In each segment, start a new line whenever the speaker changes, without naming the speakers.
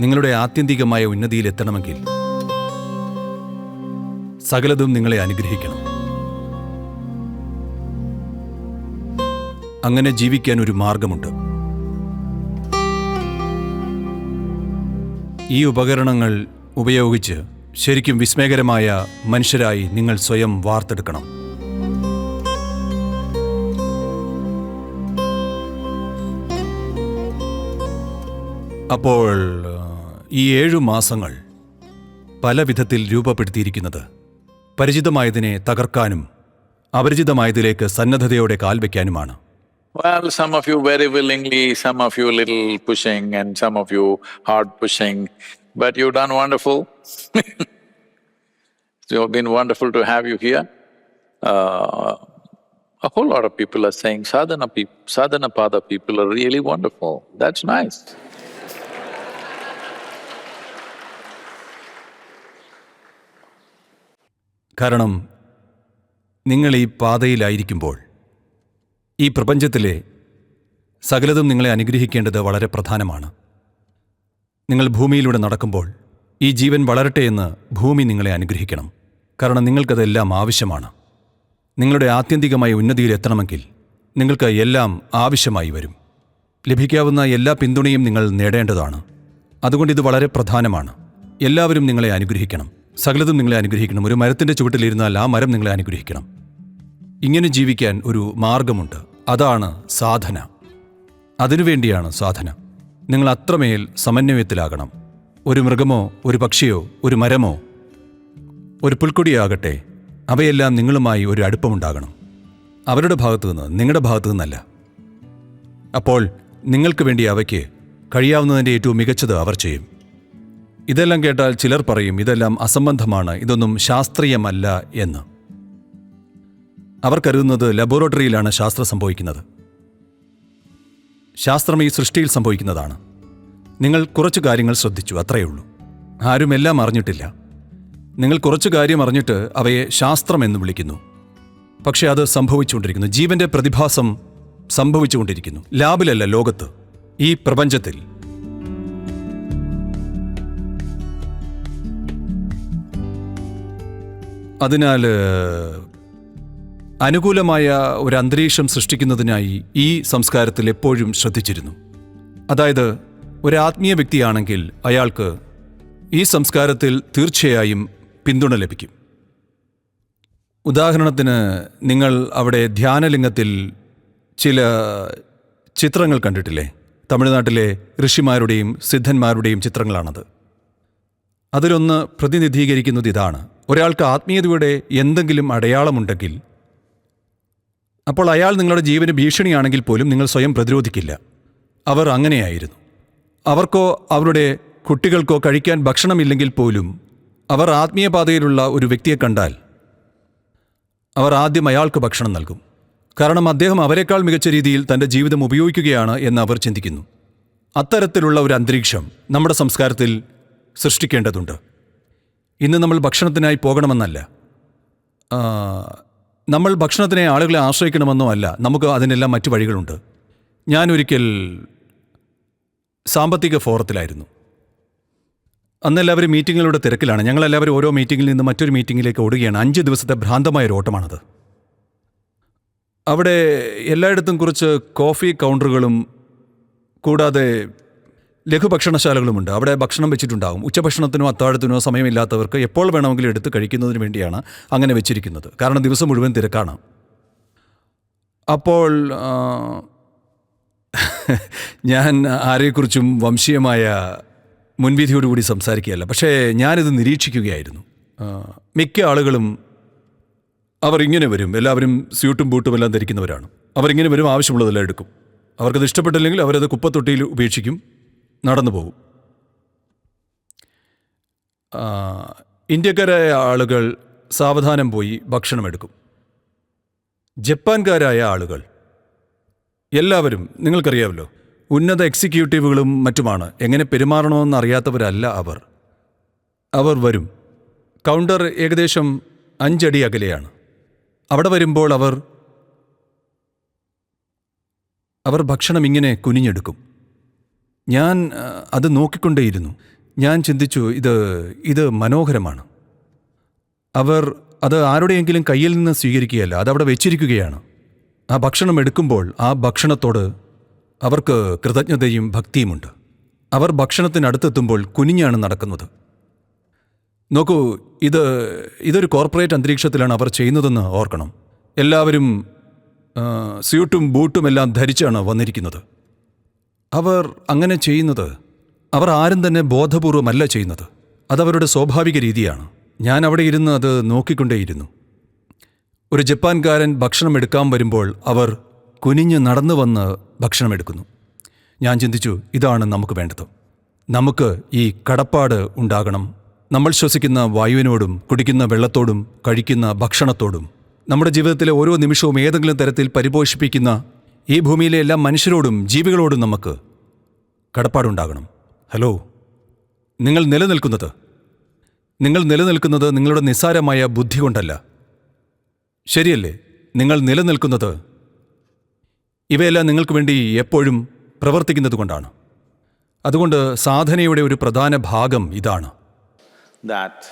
നിങ്ങളുടെ ആത്യന്തികമായ ഉന്നതിയിലെത്തണമെങ്കിൽ സകലതും നിങ്ങളെ അനുഗ്രഹിക്കണം. അങ്ങനെ ജീവിക്കാൻ ഒരു മാർഗമുണ്ട്. ഈ ഉപകരണങ്ങൾ ഉപയോഗിച്ച് ശരിക്കും വിസ്മയകരമായ മനുഷ്യരായി നിങ്ങൾ സ്വയം വാർത്തെടുക്കണം. അപ്പോൾ ഈ ഏഴു മാസങ്ങൾ പല വിധത്തിൽ രൂപപ്പെടുത്തിയിരിക്കുന്നത് പരിചിതമായതിനെ തകർക്കാനും അപരിചിതമായതിലേക്ക് സന്നദ്ധതയോടെ കാൽവെക്കാനുമാണ്
Well, some of you very willingly, some of you little pushing, and some of you hard pushing, but you've done wonderful. it's been wonderful to have you here. Uh, a whole lot of people are saying sadhana peop- sadhana pada people are really wonderful. That's nice.
കാരണം നിങ്ങൾ ഈ പാതയിലായിരിക്കുമ്പോൾ ഈ പ്രപഞ്ചത്തിലെ സകലതും നിങ്ങളെ അനുഗ്രഹിക്കേണ്ടത് വളരെ പ്രധാനമാണ്. നിങ്ങൾ ഭൂമിയിലൂടെ നടക്കുമ്പോൾ ഈ ജീവൻ വളരട്ടെ എന്ന് ഭൂമി നിങ്ങളെ അനുഗ്രഹിക്കണം. കാരണം നിങ്ങൾക്കതെല്ലാം ആവശ്യമാണ്. നിങ്ങളുടെ ആത്യന്തികമായ ഉന്നതിയിൽ എത്തണമെങ്കിൽ നിങ്ങൾക്ക് എല്ലാം ആവശ്യമായി വരും. ലഭിക്കാവുന്ന എല്ലാ പിന്തുണയും നിങ്ങൾ നേടേണ്ടതാണ്. അതുകൊണ്ട് ഇത് വളരെ പ്രധാനമാണ്. എല്ലാവരും നിങ്ങളെ അനുഗ്രഹിക്കണം. സകലതും നിങ്ങളെ അനുഗ്രഹിക്കണം. ഒരു മരത്തിന്റെ ചുവട്ടിലിരുന്നാൽ ആ മരം നിങ്ങളെ അനുഗ്രഹിക്കണം. ഇങ്ങനെ ജീവിക്കാൻ ഒരു മാർഗമുണ്ട്. അതാണ് സാധന. അതിനുവേണ്ടിയാണ് സാധന. നിങ്ങൾ അത്രമേൽ സമന്വയത്തിലാകണം. ഒരു മൃഗമോ ഒരു പക്ഷിയോ ഒരു മരമോ ഒരു പുൽക്കൊടിയാകട്ടെ അവയെല്ലാം നിങ്ങളുമായി ഒരു അടുപ്പമുണ്ടാകണം. അവരുടെ ഭാഗത്തു നിന്ന് നിങ്ങളുടെ ഭാഗത്തു നിന്നല്ല അപ്പോൾ നിങ്ങൾക്ക് വേണ്ടി അവയ്ക്ക് കഴിയാവുന്നതിന്റെ ഏറ്റവും മികച്ചത് അവർ ചെയ്യും. ഇതെല്ലാം കേട്ടാൽ ചിലർ പറയും ഇതെല്ലാം അസംബന്ധമാണ് ഇതൊന്നും ശാസ്ത്രീയമല്ല എന്ന്. അവർ കരുതുന്നത് ലബോറട്ടറിയിലാണ് ശാസ്ത്രം സംഭവിക്കുന്നത്. ശാസ്ത്രം ഈ സൃഷ്ടിയിൽ സംഭവിക്കുന്നതാണ്. നിങ്ങൾ കുറച്ച് കാര്യങ്ങൾ ശ്രദ്ധിച്ചു അത്രയേ ഉള്ളൂ. ആരും എല്ലാം അറിഞ്ഞിട്ടില്ല. നിങ്ങൾ കുറച്ച് കാര്യം അറിഞ്ഞിട്ട് അവയെ ശാസ്ത്രം എന്ന് വിളിക്കുന്നു. പക്ഷേ അത് സംഭവിച്ചുകൊണ്ടിരിക്കുന്നു. ജീവന്റെ പ്രതിഭാസം സംഭവിച്ചുകൊണ്ടിരിക്കുന്നു. ലാബിലല്ല ലോകത്ത്. ഈ പ്രപഞ്ചത്തിൽ. അതിനാൽ അനുകൂലമായ ഒരു അന്തരീക്ഷം സൃഷ്ടിക്കുന്നതിനായി ഈ സംസ്കാരത്തിൽ എപ്പോഴും ശ്രദ്ധിച്ചിരുന്നു. അതായത് ഒരു ആത്മീയ വ്യക്തിയാണെങ്കിൽ അയാൾക്ക് ഈ സംസ്കാരത്തിൽ തീർച്ചയായും പിന്തുണ ലഭിക്കും. ഉദാഹരണത്തിന് നിങ്ങൾ അവിടെ ധ്യാനലിംഗത്തിൽ ചില ചിത്രങ്ങൾ കണ്ടിട്ടില്ലേ? തമിഴ്നാട്ടിലെ ഋഷിമാരുടെയും സിദ്ധന്മാരുടെയും ചിത്രങ്ങളാണത്. അതിലൊന്ന് പ്രതിനിധീകരിക്കുന്നത് ഇതാണ്. ഒരാൾക്ക് ആത്മീയതയുടെ എന്തെങ്കിലും അടയാളമുണ്ടെങ്കിൽ അപ്പോൾ അയാൾ നിങ്ങളുടെ ജീവന് ഭീഷണിയാണെങ്കിൽ പോലും നിങ്ങൾ സ്വയം പ്രതിരോധിക്കില്ല. അവർ അങ്ങനെയായിരുന്നു. അവർക്കോ അവരുടെ കുട്ടികൾക്കോ കഴിക്കാൻ ഭക്ഷണമില്ലെങ്കിൽ പോലും അവർ ആത്മീയപാതയിലുള്ള ഒരു വ്യക്തിയെ കണ്ടാൽ അവർ ആദ്യം അയാൾക്ക് ഭക്ഷണം നൽകും. കാരണം അദ്ദേഹം അവരെക്കാൾ മികച്ച രീതിയിൽ തന്റെ ജീവിതം ഉപയോഗിക്കുകയാണ് എന്ന് അവർ ചിന്തിക്കുന്നു. അത്തരത്തിലുള്ള ഒരു അന്തരീക്ഷം നമ്മുടെ സംസ്കാരത്തിൽ സൃഷ്ടിക്കേണ്ടതുണ്ട്. ഇന്ന് നമ്മൾ ഭക്ഷണത്തിനായി പോകണമെന്നല്ല. നമ്മൾ ഭക്ഷണത്തിനെ ആളുകളെ ആശ്രയിക്കണമെന്നോ അല്ല നമുക്ക് അതിനെല്ലാം മറ്റു വഴികളുണ്ട്. ഞാനൊരിക്കൽ സാമ്പത്തിക ഫോറത്തിലായിരുന്നു. അന്നെല്ലാവരും മീറ്റിങ്ങുകളുടെ തിരക്കിലാണ്. ഞങ്ങളെല്ലാവരും ഓരോ മീറ്റിങ്ങിൽ നിന്ന് മറ്റൊരു മീറ്റിങ്ങിലേക്ക് ഓടുകയാണ്. അഞ്ച് ദിവസത്തെ ഭ്രാന്തമായ ഒരു ഓട്ടമാണത്. അവിടെ എല്ലായിടത്തും കുറച്ച് കോഫി കൗണ്ടറുകളും കൂടാതെ ലഘുഭക്ഷണശാലകളുമുണ്ട്. അവിടെ ഭക്ഷണം വെച്ചിട്ടുണ്ടാകും. ഉച്ചഭക്ഷണത്തിനോ അത്താഴത്തിനോ സമയമില്ലാത്തവർക്ക് എപ്പോൾ വേണമെങ്കിലും എടുത്ത് കഴിക്കുന്നതിന് വേണ്ടിയാണ് അങ്ങനെ വെച്ചിരിക്കുന്നത്. കാരണം ദിവസം മുഴുവൻ തിരക്കാണ്. അപ്പോൾ ഞാൻ ആരെക്കുറിച്ചും വംശീയമായ മുൻവിധിയോടുകൂടി സംസാരിക്കുകയല്ല. പക്ഷേ ഞാനിത് നിരീക്ഷിക്കുകയായിരുന്നു. മിക്ക ആളുകളും അവർ ഇങ്ങനെ വരും. എല്ലാവരും സ്യൂട്ടും ബൂട്ടും എല്ലാം ധരിക്കുന്നവരാണ്. അവരിങ്ങനെ വരും ആവശ്യമുള്ളതെല്ലാം എടുക്കും. അവർക്കത് ഇഷ്ടപ്പെട്ടില്ലെങ്കിൽ അവരത് കുപ്പത്തൊട്ടിയിൽ ഉപേക്ഷിക്കും. നടന്നു പോകും ഇന്ത്യക്കാരായ ആളുകൾ സാവധാനം പോയി ഭക്ഷണം എടുക്കും ജപ്പാൻകാരായ ആളുകൾ. എല്ലാവരും നിങ്ങൾക്കറിയാമല്ലോ ഉന്നത എക്സിക്യൂട്ടീവുകളും മറ്റുമാണ്. എങ്ങനെ പെരുമാറണമെന്ന് അറിയാത്തവരല്ല അവർ. അവർ വരും. കൗണ്ടർ ഏകദേശം അഞ്ചടി അകലെയാണ്. അവിടെ വരുമ്പോൾ അവർ അവർ ഭക്ഷണം ഇങ്ങനെ കുനിഞ്ഞെടുക്കും. ഞാൻ അത് നോക്കിക്കൊണ്ടേയിരുന്നു. ഞാൻ ചിന്തിച്ചു ഇത് ഇത് മനോഹരമാണ്. അവർ അത് ആരുടെയെങ്കിലും കയ്യിൽ നിന്ന് സ്വീകരിക്കുകയല്ല അതവിടെ വെച്ചിരിക്കുകയാണ്. ആ ഭക്ഷണം എടുക്കുമ്പോൾ ആ ഭക്ഷണത്തോട് അവർക്ക് കൃതജ്ഞതയും ഭക്തിയുമുണ്ട്. അവർ ഭക്ഷണത്തിനടുത്തെത്തുമ്പോൾ കുനിഞ്ഞാണ് നടക്കുന്നത്. നോക്കൂ ഇത് ഇതൊരു കോർപ്പറേറ്റ് അന്തരീക്ഷത്തിലാണ് അവർ ചെയ്യുന്നതെന്ന് ഓർക്കണം. എല്ലാവരും സ്യൂട്ടും ബൂട്ടും എല്ലാം ധരിച്ചാണ് വന്നിരിക്കുന്നത്. അവർ അങ്ങനെ ചെയ്യുന്നത് അവർ ആരും തന്നെ ബോധപൂർവമല്ല ചെയ്യുന്നത്. അതവരുടെ സ്വാഭാവിക രീതിയാണ്. ഞാൻ അവിടെ ഇരുന്ന് അത് നോക്കിക്കൊണ്ടേയിരുന്നു. ഒരു ജപ്പാൻകാരൻ ഭക്ഷണം എടുക്കാൻ വരുമ്പോൾ അവർ കുനിഞ്ഞ് നടന്നു വന്ന് ഭക്ഷണം എടുക്കുന്നു. ഞാൻ ചിന്തിച്ചു ഇതാണ് നമുക്ക് വേണ്ടത്. നമുക്ക് ഈ കടപ്പാട് ഉണ്ടാകണം. നമ്മൾ ശ്വസിക്കുന്ന വായുവിനോടും കുടിക്കുന്ന വെള്ളത്തോടും കഴിക്കുന്ന ഭക്ഷണത്തോടും നമ്മുടെ ജീവിതത്തിലെ ഓരോ നിമിഷവും ഏതെങ്കിലും തരത്തിൽ പരിപോഷിപ്പിക്കുന്ന ഈ ഭൂമിയിലെ എല്ലാ മനുഷ്യരോടും ജീവികളോടും നമുക്ക് കടപ്പാടുണ്ടാകണം. ഹലോ നിങ്ങൾ നിലനിൽക്കുന്നത് നിങ്ങൾ നിലനിൽക്കുന്നത് നിങ്ങളുടെ നിസ്സാരമായ ബുദ്ധി കൊണ്ടല്ല. ശരിയല്ലേ നിങ്ങൾ നിലനിൽക്കുന്നത് ഇവയെല്ലാം നിങ്ങൾക്ക് വേണ്ടി എപ്പോഴും പ്രവർത്തിക്കുന്നത് കൊണ്ടാണ്. അതുകൊണ്ട് സാധനയുടെ ഒരു പ്രധാന ഭാഗം ഇതാണ്.
That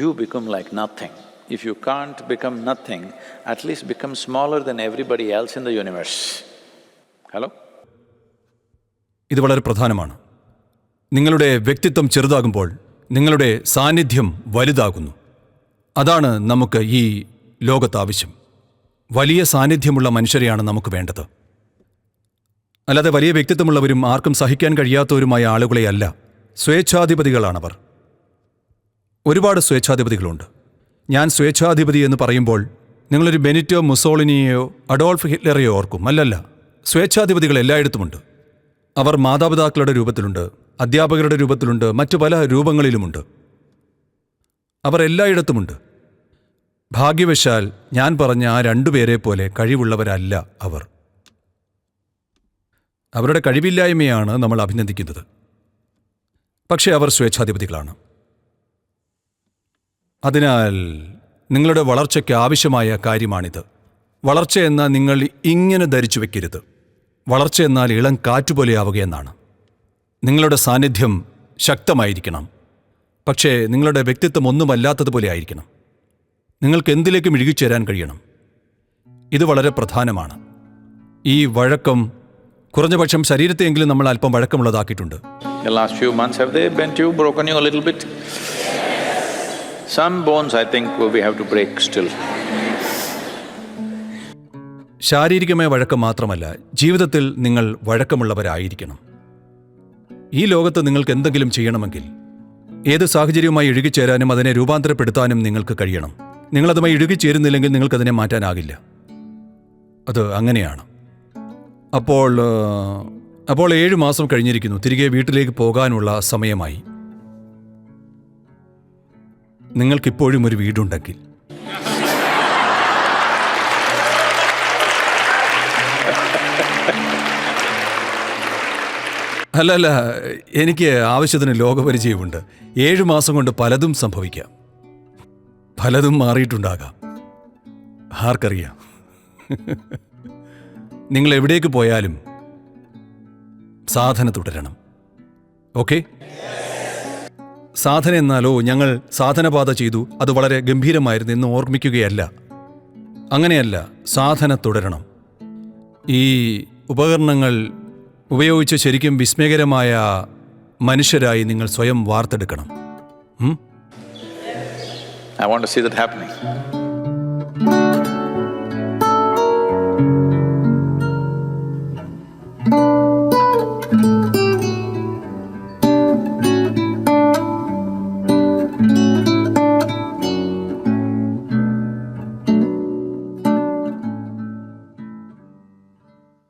you become like nothing. If you can't become nothing, at least become smaller than everybody else in the universe. Hello?
ഇത് വളരെ പ്രധാനമാണ്. നിങ്ങളുടെ വ്യക്തിത്വം ചെറുതാകുമ്പോൾ നിങ്ങളുടെ സാന്നിധ്യം വലുതാകുന്നു. അതാണ് നമുക്ക് ഈ ലോകത്ത് ആവശ്യം വലിയ സാന്നിധ്യമുള്ള മനുഷ്യരെയാണ് നമുക്ക് വേണ്ടത്. അല്ലാതെ വലിയ വ്യക്തിത്വമുള്ളവരും ആർക്കും സഹിക്കാൻ കഴിയാത്തവരുമായ ആളുകളെയല്ല സ്വേച്ഛാധിപതികളാണവർ. ഒരുപാട് സ്വേച്ഛാധിപതികളുണ്ട്. ഞാൻ സ്വേച്ഛാധിപതി എന്ന് പറയുമ്പോൾ നിങ്ങളൊരു ബെനിറ്റോ മുസോളിനിയെയോ അഡോൾഫ് ഹിറ്റ്ലറെയോ ഓർക്കും. അല്ലല്ല സ്വേച്ഛാധിപതികൾ എല്ലായിടത്തുമുണ്ട്. അവർ മാതാപിതാക്കളുടെ രൂപത്തിലുണ്ട് അധ്യാപകരുടെ രൂപത്തിലുണ്ട് മറ്റു പല രൂപങ്ങളിലുമുണ്ട്. അവർ എല്ലായിടത്തുമുണ്ട്. ഭാഗ്യവശാൽ ഞാൻ പറഞ്ഞ ആ രണ്ടുപേരെ പോലെ കഴിവുള്ളവരല്ല അവർ. അവരുടെ കഴിവില്ലായ്മയാണ് നമ്മൾ അഭിനന്ദിക്കുന്നത്. പക്ഷേ അവർ സ്വേച്ഛാധിപതികളാണ്. അതിനാൽ നിങ്ങളുടെ വളർച്ചയ്ക്ക് ആവശ്യമായ കാര്യമാണിത്. വളർച്ച എന്നാൽ നിങ്ങൾ ഇങ്ങനെ ധരിച്ചു വയ്ക്കരുത് വളർച്ച എന്നാൽ ഇളം കാറ്റുപോലെയാവുകയെന്നാണ്. നിങ്ങളുടെ സാന്നിധ്യം ശക്തമായിരിക്കണം. പക്ഷേ നിങ്ങളുടെ വ്യക്തിത്വം ഒന്നുമല്ലാത്തതുപോലെ ആയിരിക്കണം. നിങ്ങൾക്ക് എന്തിലേക്കും ഇഴുകിച്ചേരാൻ കഴിയണം. ഇത് വളരെ പ്രധാനമാണ്. ഈ വഴക്കം കുറഞ്ഞപക്ഷം ശരീരത്തെയെങ്കിലും നമ്മൾ അല്പം വഴക്കമുള്ളതാക്കിയിട്ടുണ്ട്.
Some bones I think we have to break still.
ശാരീരികമായ വഴക്കം മാത്രമല്ല ജീവിതത്തിൽ നിങ്ങൾ വഴക്കമുള്ളവരായിരിക്കണം. ഈ ലോകത്ത് നിങ്ങൾക്ക് എന്തെങ്കിലും ചെയ്യണമെങ്കിൽ ഏത് സാഹചര്യവുമായി ഇഴുകിച്ചേരാനും അതിനെ രൂപാന്തരപ്പെടുത്താനും നിങ്ങൾക്ക് കഴിയണം. നിങ്ങളതുമായി ഇഴുകിച്ചേരുന്നില്ലെങ്കിൽ നിങ്ങൾക്കതിനെ മാറ്റാനാകില്ല. അത് അങ്ങനെയാണ്. അപ്പോൾ അപ്പോൾ ഏഴ് മാസം കഴിഞ്ഞിരിക്കുന്നു. തിരികെ വീട്ടിലേക്ക് പോകാനുള്ള സമയമായി. നിങ്ങൾക്കിപ്പോഴും ഒരു വീടുണ്ടെങ്കിൽ. അല്ല അല്ല എനിക്ക് ആവശ്യത്തിന് ലോകപരിചയമുണ്ട്. ഏഴു മാസം കൊണ്ട് പലതും സംഭവിക്കാം. പലതും മാറിയിട്ടുണ്ടാകാം. ആർക്കറിയാം? നിങ്ങൾ എവിടേക്ക് പോയാലും സാധന തുടരണം. ഓക്കെ? സാധന എന്നാലോ ഞങ്ങൾ സാധനപാത ചെയ്തു അത് വളരെ ഗംഭീരമായിരുന്നു എന്ന് ഓർമ്മിക്കുകയല്ല അങ്ങനെയല്ല സാധന തുടരണം ഈ ഉപകരണങ്ങൾ ഉപയോഗിച്ച് ശരിക്കും വിസ്മയകരമായ മനുഷ്യരായി നിങ്ങൾ സ്വയം വാർത്തെടുക്കണം?
I want to see that happening.